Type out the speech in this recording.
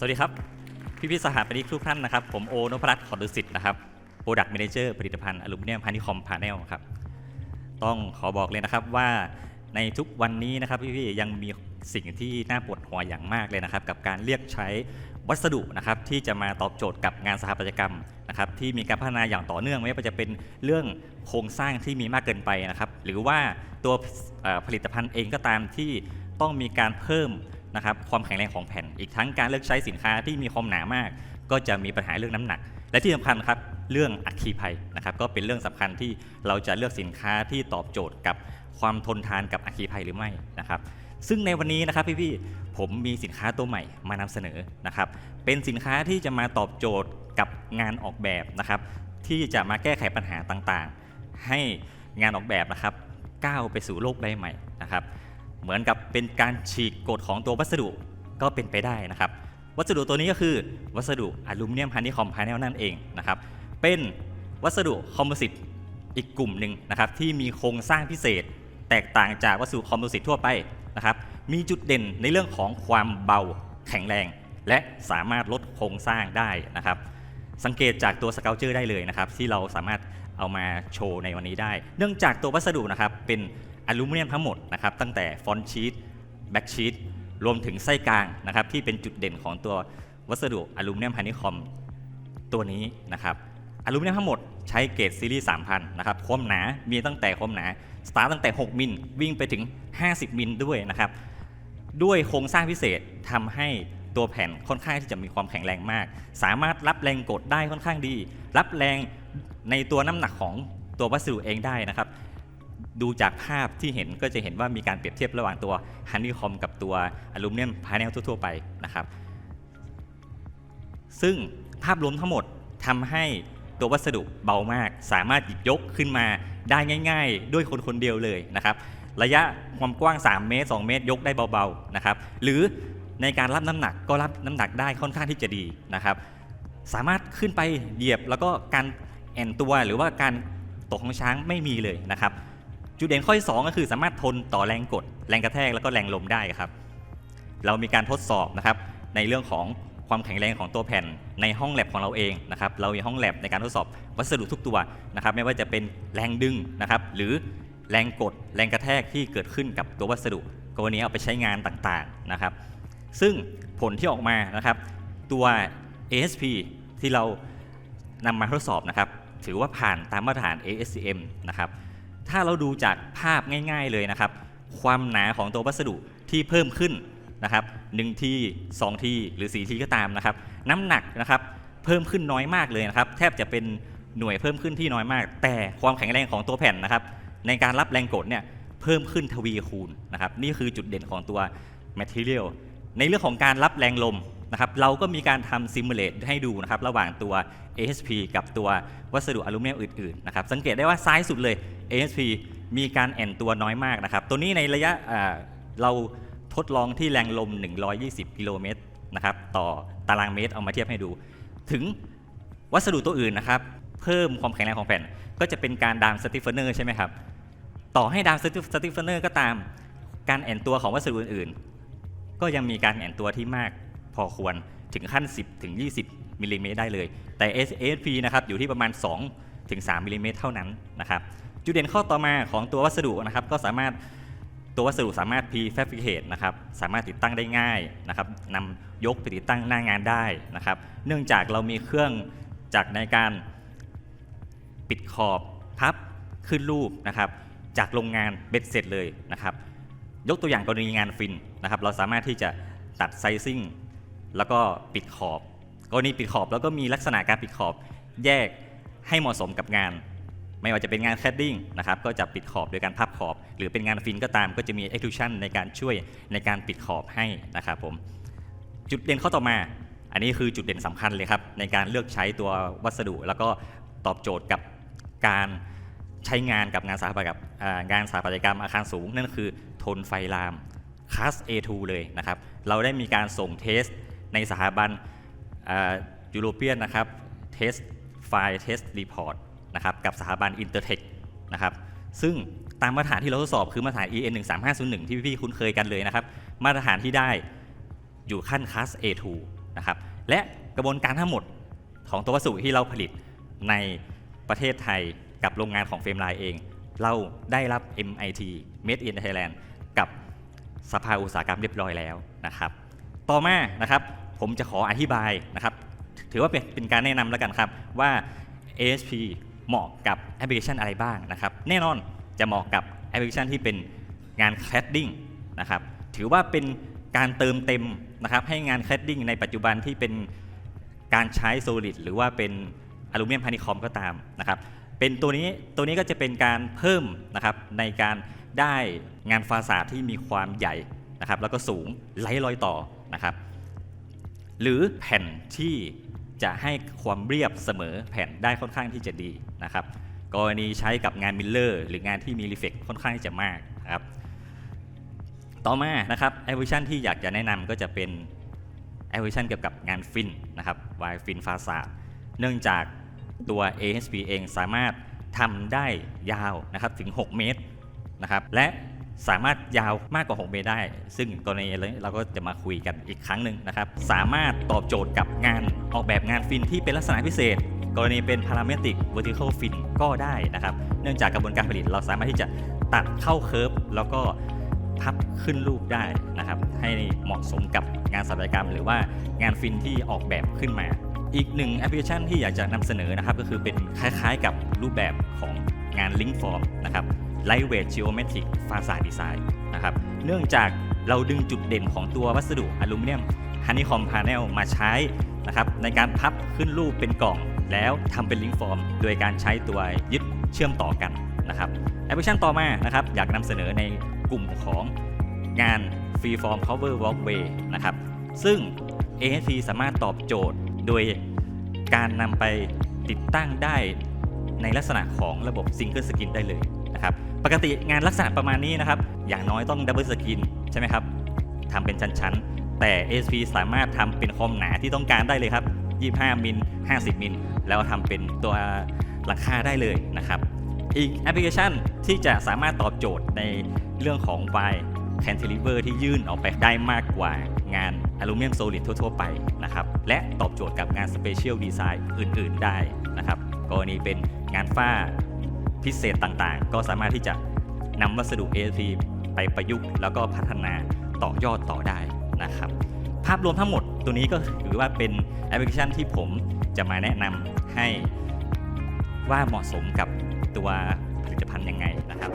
สวัสดีครับ พี่พี่สหปนิกทุกท่านนะครับ ผมโอนพรัตน์ขอดุสิทธิ์นะครับ Product Manager ผลิตภัณฑ์อลูมิเนียมพานิคอมพาเนลครับ ต้องขอบอกเลยนะครับว่าในทุกวันนี้นะครับพี่ๆยังมีสิ่งที่น่าปวดหัวอย่างมากเลยนะครับ กับการเรียกใช้วัสดุนะครับที่จะมาตอบโจทย์กับงานสถาปัตยกรรมนะครับที่มีการพัฒนาอย่างต่อเนื่องไม่ว่าจะเป็นเรื่องโครงสร้างที่มีมากเกินไปนะครับ หรือว่าตัวผลิตภัณฑ์เองก็ตามที่ต้องมีการเพิ่ม นะครับความแข็งแรงของแผ่น อีกทั้งการเลือกใช้สินค้าที่มีความหนามาก ก็จะมีปัญหาเรื่องน้ำหนัก และที่สำคัญครับเรื่องอัคคีภัยนะครับก็เป็นเรื่องสำคัญที่เราจะเลือกสินค้าที่ตอบโจทย์กับความทนทานกับอัคคีภัยหรือไม่นะครับซึ่งในวันนี้นะครับพี่ๆผมมีสินค้าตัวใหม่มานำเสนอนะครับเป็นสินค้าที่จะมาตอบโจทย์กับงานออกแบบนะครับที่จะมาแก้ไขปัญหาต่างๆ ให้งานออกแบบนะครับก้าวไปสู่โลกใบใหม่นะครับ เหมือนกับเป็นการฉีกกฎของตัววัสดุก็เป็นไปได้นะครับ วัสดุตัวนี้ก็คือวัสดุอลูมิเนียมฮันนี่คอมพาเนลนั่นเองนะครับเป็นวัสดุคอมโพสิตอีกกลุ่มหนึ่งนะครับที่มีโครงสร้างพิเศษ แตกต่างจากวัสดุคอมโพสิตทั่วไปนะครับมีจุดเด่นในเรื่องของความเบาแข็งแรง และสามารถลดโครงสร้างได้นะครับ สังเกตจากตัวสเกลเจอร์ได้เลยนะครับที่เราสามารถเอามาโชว์ในวันนี้ได้ เนื่องจากตัววัสดุนะครับเป็น อลูมิเนียมทั้งหมดนะครับตั้งแต่ฟอนต์ชีตแบ็กชีตรวมถึงไส้กลางนะครับที่เป็นจุดเด่นของตัววัสดุอลูมิเนียมพานิคอมตัวนี้นะครับอลูมิเนียมทั้งหมดใช้เกรดซีรีส์ 3,000 นะครับ ความหนา มีตั้งแต่ความหนา สตาร์ตตั้งแต่ 6 มิล วิ่งไปถึง 50 มิลด้วยนะครับ ด้วยโครงสร้างพิเศษทำให้ตัวแผ่นค่อนข้างที่จะมีความแข็งแรงมาก สามารถรับแรงกดได้ค่อนข้างดี รับแรงในตัวน้ำหนักของตัววัสดุเองได้นะครับ ดูจากภาพที่เห็นก็จะเห็นว่ามีการเปรียบเทียบระหว่างตัวฮันนี่คอมกับตัวอลูมิเนียมพาเนลทั่ว ๆ ไปนะครับ ซึ่งภาพรวมทั้งหมดทำให้ตัววัสดุเบามาก สามารถหยิบยกขึ้นมาได้ง่าย ๆ ด้วยคนคนเดียวเลยนะครับ ระยะความกว้าง 3 เมตร 2 เมตร ยกได้เบาๆนะครับ หรือในการรับน้ำหนักก็รับน้ำหนักได้ค่อนข้างที่จะดีนะครับ สามารถขึ้นไปเหยียบแล้วก็การแอนตัวหรือว่าการตกของช้างไม่มีเลยนะครับ จุดเด่นข้อที่สองก็คือสามารถทนต่อแรงกด แรงกระแทกแล้วก็แรงลมได้ครับ เรามีการทดสอบนะครับในเรื่องของความแข็งแรงของตัวแผ่นในห้องแลบของเราเองนะครับ เรามีห้องแลบในการทดสอบวัสดุทุกตัวนะครับ ไม่ว่าจะเป็นแรงดึงนะครับ หรือแรงกดแรงกระแทกที่เกิดขึ้นกับตัววัสดุก็วันนี้เอาไปใช้งานต่างๆนะครับ ซึ่งผลที่ออกมานะครับ ตัว ASP ที่เรานำมาทดสอบนะครับ ถือว่าผ่านตามมาตรฐาน ASCM นะครับ ถ้าเราดูจากภาพง่าย ๆเลยนะครับ ความหนาของตัววัสดุที่เพิ่มขึ้นนะครับ1ที2ทีหรือ 4 ทีก็ตามนะครับ น้ำหนักนะครับเพิ่มขึ้นน้อยมากเลยนะครับ แทบจะเป็นหน่วยเพิ่มขึ้นที่น้อยมาก แต่ความแข็งแรงของตัวแผ่นนะครับ ในการรับแรงกดเนี่ยเพิ่มขึ้นทวีคูณนะครับ นี่คือจุดเด่นของตัว Material ในเรื่องของการรับแรงลมนะครับ เราก็มีการทำซิมูเลตให้ดูนะครับ ระหว่างตัว ASP กับตัววัสดุอลูมิเนียมอื่นๆนะครับ สังเกตได้ว่าซ้ายสุดเลย ASP มีการแอนตัวน้อยมากนะครับ ตัวนี้ในระยะเราทดลองที่แรงลม 120 กิโลเมตรนะครับต่อตารางเมตรเอามาเทียบให้ดู ถึงวัสดุตัวอื่นนะครับ เพิ่มความแข็งแรงของแผ่น ก็จะเป็นการดามสติฟเฟอร์เนอร์ใช่ไหมครับ ต่อให้ดามสติฟเฟอร์เนอร์ก็ตาม การแอนตัวของวัสดุอื่นๆ ก็ยังมีการแอนตัวที่มากพอควรถึงขั้น 10 ถึง 20มิลลิเมตรได้เลย แต่ ASP นะครับอยู่ที่ประมาณ 2 ถึง 3มิลลิเมตรเท่านั้นนะครับ จุดเด่นข้อต่อมาของตัววัสดุนะครับ ก็สามารถตัววัสดุสามารถ prefabricate นะครับ สามารถติดตั้งได้ง่ายนะครับนำยกไปติดตั้งหน้างานได้นะครับ เนื่องจากเรามีเครื่องจักในการปิดขอบพับขึ้นรูปนะครับ จากโรงงานเบ็ดเสร็จเลยนะครับ ยกตัวอย่างกรณีงานฟินนะครับ เราสามารถที่จะตัดไซซิ่งแล้วก็ปิดขอบ กรณีปิดขอบแล้วก็มีลักษณะการปิดขอบแยกให้เหมาะสมกับงาน ไม่ว่าจะเป็นงานแคดดิ้งนะครับก็จะปิดขอบโดยการพับขอบ หรือเป็นงานฟินก็ตามก็จะมี extrusion ในการช่วยในการปิดขอบให้นะครับผมจุดเด่นข้อต่อมา อันนี้คือจุดเด่นสำคัญเลยครับ ในการเลือกใช้ตัววัสดุ แล้วก็ตอบโจทย์กับการใช้งานกับงานสถาปัตยกรรมอางานสถาปัตยกรรมอาคารสูง นั่นคือทนไฟลามคลาส A2 เลยนะครับ เราได้มีการส่งเทสในสถาบันยูโรเปียนนะครับเทสไฟเทสรีพอร์ต นะครับกับสถาบัน Intertech นะครับซึ่งตามมาตรฐานที่เราทดสอบคือมาตรฐาน EN 13501ที่พี่ๆคุ้นเคยกันเลยนะครับ มาตรฐานที่ได้อยู่ขั้นคลาส A2 นะครับและกระบวนการทั้งหมดของตัววัสดุที่เราผลิตในประเทศไทยกับโรงงานของเฟรมไลน์เอง เราได้รับ MIT Made in Thailand กับสภาอุตสาหกรรมเรียบร้อยแล้วนะครับ ต่อมานะครับผมจะขออธิบายนะครับ ถือว่าเป็นเป็นการแนะนำแล้วกันครับว่า ASP เหมาะกับแอปพลิเคชันอะไรบ้างนะครับ แน่นอนจะเหมาะกับแอปพลิเคชันที่เป็นงาน cladding นะครับ ถือว่าเป็นการเติมเต็มนะครับ ให้งาน cladding ในปัจจุบันที่เป็นการใช้ solid หรือว่าเป็นอลูมิเนียมพานิคอมก็ตามนะครับ เป็นตัวนี้ตัวนี้ก็จะเป็นการเพิ่มนะครับในการได้งานฟาสาดที่มีความใหญ่นะครับ แล้วก็สูงไร้รอยต่อนะครับ หรือแผ่นที่ จะให้ความเรียบเสมอแผ่นได้ค่อนข้างที่จะดีนะครับ กรณีใช้กับงานมิลเลอร์หรืองานที่มีรีเฟกค่อนข้างที่จะมากนะครับ ต่อมานะครับแอปพลิเคชันที่อยากจะแนะนำก็จะเป็นแอปพลิเคชันเกี่ยวกับงานฟินนะครับวายฟินฟาซาเนื่องจากตัว ASP เองสามารถทำได้ยาวนะครับถึง 6 เมตรนะครับและ สามารถยาวมากกว่า 6 เมตรได้ ซึ่งกรณีนี้เราก็จะมาคุยกันอีกครั้งหนึ่งนะครับ สามารถตอบโจทย์กับงานออกแบบงานฟินที่เป็นลักษณะพิเศษ กรณีเป็น parametric vertical fin ก็ได้นะครับ เนื่องจากกระบวนการผลิตเราสามารถที่จะตัดเข้าเคิร์ฟแล้วก็พับขึ้นรูปได้นะครับ ให้เหมาะสมกับงานสถาปัตยกรรม หรือว่างานฟินที่ออกแบบขึ้นมา อีกหนึ่งแอปพลิเคชันที่อยากจะนำเสนอนะครับ ก็คือเป็นคล้ายๆ กับรูปแบบของงาน Link Form นะครับ Lightweight Geometric Facade Design นะครับ เนื่องจากเราดึงจุดเด่นของตัววัสดุอลูมิเนียมฮันนี่คอมพาเนลมาใช้นะครับในการพับขึ้นรูปเป็นกล่อง แล้วทำเป็นลิงก์ฟอร์ม โดยการใช้ตัวยึดเชื่อมต่อกันนะครับแอปพลิเคชันต่อมานะครับอยากนำเสนอในกลุ่มของงาน Freeform Cover Walkway นะครับซึ่ง ASP สามารถตอบโจทย์โดยการนำไปติดตั้งได้ในลักษณะของระบบ Single Skin ได้เลย นะครับปกติงานลักษณะประมาณนี้นะครับ อย่างน้อยต้อง Double Skin ใช่ไหมครับทำเป็นชั้นๆ แต่ ASP สามารถทำเป็นความหนาที่ต้องการได้เลยครับ 25 มิล 50 มิล แล้วทำเป็นตัวหลังคาได้เลยนะครับ อีกแอปพลิเคชันที่จะสามารถตอบโจทย์ในเรื่องของ Y Cantilever ที่ยื่นออกไปได้มากกว่างานอลูมิเนียมโซลิดทั่ว ๆ ไปนะครับ และตอบโจทย์กับงาน Special Design อื่น ๆ ได้นะครับกรณีเป็นงานฝ้า พิเศษต่างๆ ก็สามารถที่จะนำวัสดุ ASP ไปประยุกต์ แล้วก็พัฒนาต่อยอดต่อได้นะครับ ภาพรวมทั้งหมดตัวนี้ก็ถือว่าเป็นแอปพลิเคชันที่ผมจะมาแนะนำให้ว่าเหมาะสมกับตัวผลิตภัณฑ์ยังไงนะครับ